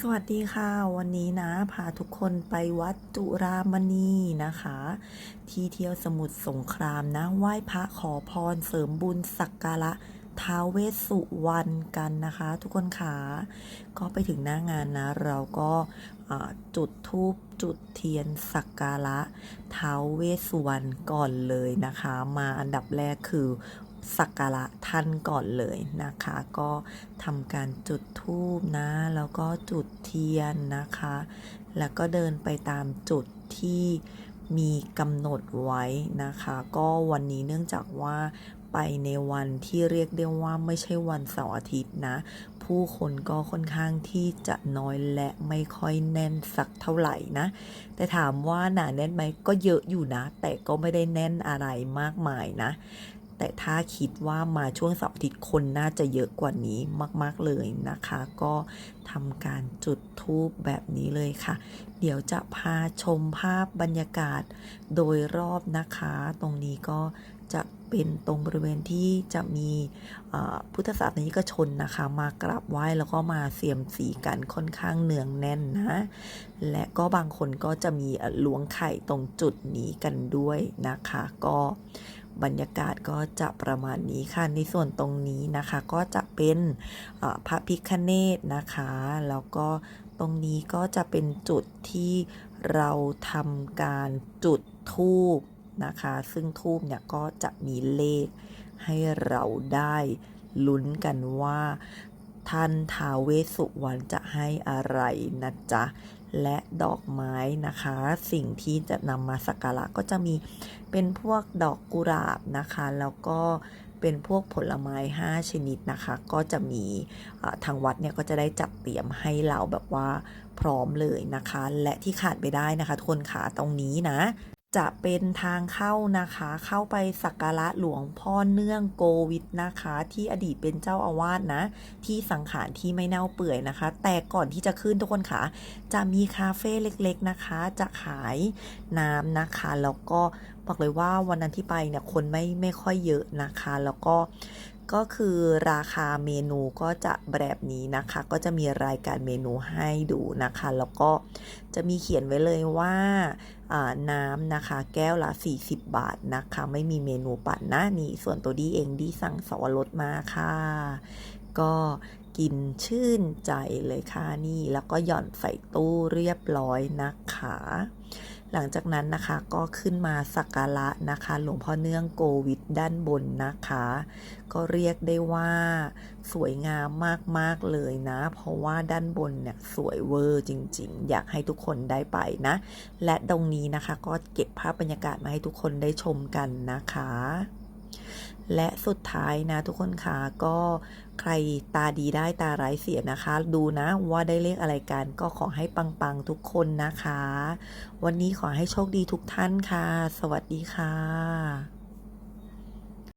สวัสดีค่ะ วันนี้นะพาทุกคนไปวัดจุรามณีนะคะ ที่เที่ยวสมุทรสงครามนะไหว้พระขอพรเสริมบุญสักการะท้าวเวสสุวรรณกันนะคะ ทุกคนค่ะก็ไปถึงหน้างานนะ เราก็จุดธูปจุดเทียนสักการะท้าวเวสสุวรรณก่อนเลยนะคะ มาอันดับแรกคือ สักการะท่านก่อนเลยนะคะ ก็ทำการจุดธูปนะ แล้วก็จุดเทียนนะคะ แล้วก็เดินไปตามจุดที่มีกำหนดไว้นะคะ ก็วันนี้เนื่องจากว่าไปในวันที่เรียกได้ว่าไม่ใช่วันเสาร์อาทิตย์นะ ผู้คนก็ค่อนข้างที่จะน้อยและไม่ค่อยแน่นสักเท่าไหร่นะ แต่ถามว่าหนาแน่นไหมก็เยอะอยู่นะ แต่ก็ไม่ได้แน่นอะไรมากมายนะ แต่ถ้าคิดว่ามาช่วงเสาร์อาทิตย์คนน่าจะเยอะกว่านี้มาก ๆ เลยนะคะ ก็ทำการจุดธูปแบบนี้เลยค่ะ เดี๋ยวจะพาชมภาพบรรยากาศโดยรอบนะคะ ตรงนี้ก็จะเป็นตรงบริเวณที่จะมีพุทธศาสนิกชนนะคะ มากราบไหว้แล้วก็มาเสี่ยมสีกันค่อนข้างเนืองแน่นนะ และก็บางคนก็จะมีล้วงไข่ตรงจุดนี้กันด้วยนะคะ ก็ บรรยากาศก็จะประมาณนี้ค่ะในส่วนตรงนี้นะคะก็จะเป็นพระพิคเนตนะคะ แล้วก็ตรงนี้ก็จะเป็นจุดที่เราทำการจุดทูปนะคะ ซึ่งทูปเนี่ยก็จะมีเลขให้เราได้ลุ้นกันว่า ท่านท้าวเวสสุวรรณจะให้อะไรนะจ๊ะ และดอกไม้นะคะ สิ่งที่จะนำมาสักการะก็จะมีเป็นพวกดอกกุหลาบนะคะ แล้วก็เป็นพวกผลไม้ 5 ชนิดนะคะ ก็จะมีทางวัดเนี่ยก็จะได้จัดเตรียมให้เราแบบว่าพร้อมเลยนะคะ และที่ขาดไปได้นะคะทุกคนขาตรงนี้นะ จะเป็นทางเข้านะคะ เข้าไปสักการะหลวงพ่อเนื่องโกวิทนะคะ ที่อดีตเป็นเจ้าอาวาสนะ ที่สังขารที่ไม่เน่าเปื่อยนะคะ แต่ก่อนที่จะขึ้นทุกคนค่ะ จะมีคาเฟ่เล็กๆนะคะ จะขายน้ำนะคะ แล้วก็บอกเลยว่าวันนั้นที่ไปเนี่ยคนไม่ไม่ค่อยเยอะนะคะ แล้วก็ ก็คือราคาเมนูก็จะแบบนี้นะคะ ก็จะมีรายการเมนูให้ดูนะคะ แล้วก็จะมีเขียนไว้เลยว่าน้ำนะคะ แก้วละ 40 บาทนะคะ ไม่มีเมนูปั่นนะนี่ส่วนตัวดีเองดีสั่งสวรสมาค่ะ ก็กินชื่นใจเลยค่ะนี่ แล้วก็หย่อนใส่ตู้เรียบร้อยนะคะ หลังจากนั้นนะคะก็ขึ้นมาสักการะนะคะ หลวงพ่อเนื่องโกวิดด้านบนนะคะ ก็เรียกได้ว่าสวยงามมาก ๆ เลยนะ เพราะว่าด้านบนเนี่ยสวยเวอร์จริง ๆ อยากให้ทุกคนได้ไปนะ และตรงนี้นะคะก็เก็บภาพบรรยากาศมาให้ทุกคนได้ชมกันนะคะ และสุดท้ายนะทุกคนคะก็ใครตาดีได้ตาร้ายเสียนะคะ ดูนะว่าได้เลขอะไรกันก็ขอให้ปังๆทุกคนนะคะ วันนี้ขอให้โชคดีทุกท่านค่ะ สวัสดีค่ะ